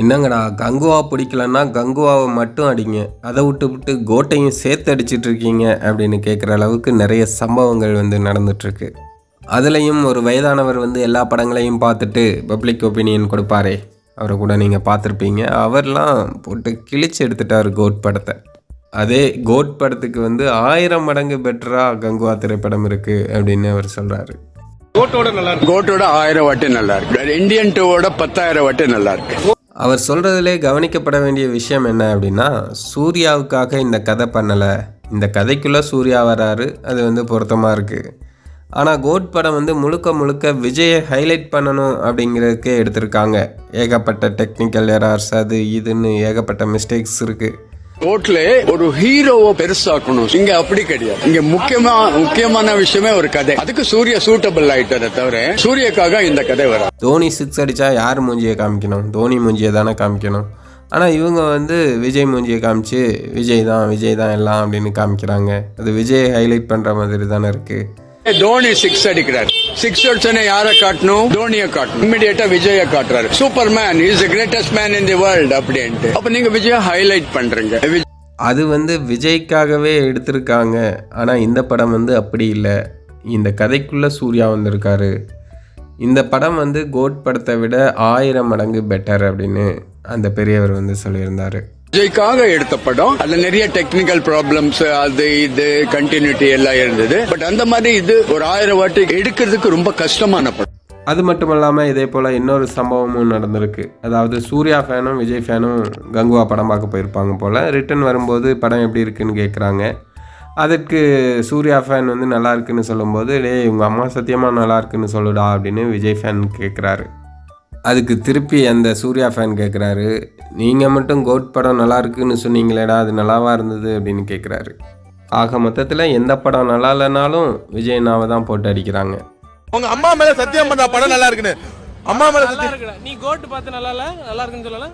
என்னங்கடா கங்குவா பிடிக்கலன்னா கங்குவாவை மட்டும் அடிங்க. அதை விட்டு விட்டு கோட்டையும் சேர்த்து அடிச்சிட்டு இருக்கீங்க அப்படின்னு கேட்குற அளவுக்கு நிறைய சம்பவங்கள் வந்து நடந்துட்டுருக்கு. அதுலேயும் ஒரு வயதானவர் வந்து எல்லா படங்களையும் பார்த்துட்டு பப்ளிக் ஒப்பீனியன் கொடுப்பாரே. அவரை கூட நீங்கள் பார்த்துருப்பீங்க. அவர்லாம் போட்டு கிழிச்சு எடுத்துட்டார் கோட் படத்தை. அதே கோட் படத்துக்கு வந்து ஆயிரம் மடங்கு பெட்டராக கங்குவா திரைப்படம் இருக்குது அப்படின்னு அவர் சொல்கிறாரு கோட்டோட ஆயிரம் வாட்டி நல்லா இருக்கு. இந்தியன் டூவோட பத்தாயிரம் வாட்டி நல்லா இருக்கு. அவர் சொல்கிறதுலே கவனிக்கப்பட வேண்டிய விஷயம் என்ன அப்படின்னா சூர்யாவுக்காக இந்த கதை பண்ணலை. இந்த கதைக்குள்ளே சூர்யா வராரு அது வந்து பொருத்தமாக இருக்குது ஆனால் கோட் படம் வந்து முழுக்க முழுக்க விஜயை ஹைலைட் பண்ணணும் அப்படிங்கிறதுக்கே எடுத்திருக்காங்க. ஏகப்பட்ட டெக்னிக்கல் எரார்ஸ் அது இதுன்னு ஏகப்பட்ட மிஸ்டேக்ஸ் இருக்குது கோட்ல ஒரு ஹீரோவை பெருசாக்கணும். இங்க அப்படி கிடையாது. இங்க முக்கியமா முக்கியமான விஷயமே ஒரு கதை. அதுக்கு சூர்யா சூட்டபிள் ஆயிட்டதை தவிர சூரியக்காக இந்த கதை வரும் தோனி சிக்ஸ் அடிச்சா யார் மூஞ்சியை காமிக்கணும்? தோனி மூஞ்சியை தானே காமிக்கணும்? ஆனால் இவங்க வந்து விஜய் மூஞ்சியை காமிச்சு விஜய் தான் விஜய் தான் எல்லாம் அப்படின்னு காமிக்கிறாங்க. அது விஜயை ஹைலைட் பண்ணுற மாதிரி தானே இருக்குது தோனி சிக்ஸ் அடிக்கிறார். சிக்ஸ் அடிச்சோன்னே யாரை காட்டணும்? தோனியை காட்டணும். இமிடியேட்டா விஜய காட்டுறாரு. Super man is greatest man in the world அப்படின்ட்டு. அப்ப நீங்க விஜய ஹைலைட் பண்றீங்க. விஜய் அது வந்து விஜய்க்காகவே எடுத்திருக்காங்க. ஆனால் இந்த படம் வந்து அப்படி இல்லை. இந்த கதைக்குள்ளே சூர்யா வந்திருக்காரு. இந்த படம் வந்து கோட் படத்தை விட ஆயிரம் மடங்கு பெட்டர் அப்படின்னு அந்த பெரியவர் வந்து சொல்லியிருந்தார். விஜய்க்காக எடுத்த படம் அதுல நிறைய டெக்னிக்கல் ப்ராப்ளம்ஸ் அது இது கண்டினியூட்டி எல்லாம் இருந்தது. பட் அந்த மாதிரி இது ஒரு ஆயிரம் வாட்டி எடுக்கிறதுக்கு ரொம்ப கஷ்டமான படம். அது மட்டும் இல்லாமல் இதே போல் இன்னொரு சம்பவமும் நடந்திருக்கு. அதாவது சூர்யா ஃபேனும் விஜய் ஃபேனும் கங்குவா படம் பார்க்க போயிருப்பாங்க போல். ரிட்டன் வரும்போது படம் எப்படி இருக்குன்னு கேட்குறாங்க அதற்கு சூர்யா ஃபேன் வந்து நல்லா இருக்குன்னு சொல்லும்போது டேய் உங்கள் அம்மா சத்தியமாக நல்லா இருக்குன்னு சொல்லுடா அப்படின்னு விஜய் ஃபேன் கேட்குறாரு அதுக்கு திருப்பி அந்த சூர்யா ஃபேன் கேட்குறாரு நீங்கள் மட்டும் கோட் படம் நல்லா இருக்குன்னு சொன்னீங்களேடா அது நல்லாவா இருந்தது அப்படின்னு கேட்குறாரு ஆக மொத்தத்தில் எந்த படம் நல்லா இல்லைனாலும் விஜய் நாவை தான் போட்டு அடிக்கிறாங்க. உங்க அம்மா மேல சத்தியம் பண்ற படம் நல்லா இருக்குன்னு. அம்மா மேல நல்லா இருக்குடா. நீ கோட்டு பார்த்து நல்லா இல்ல? நல்லா இருக்குன்னு சொல்லல?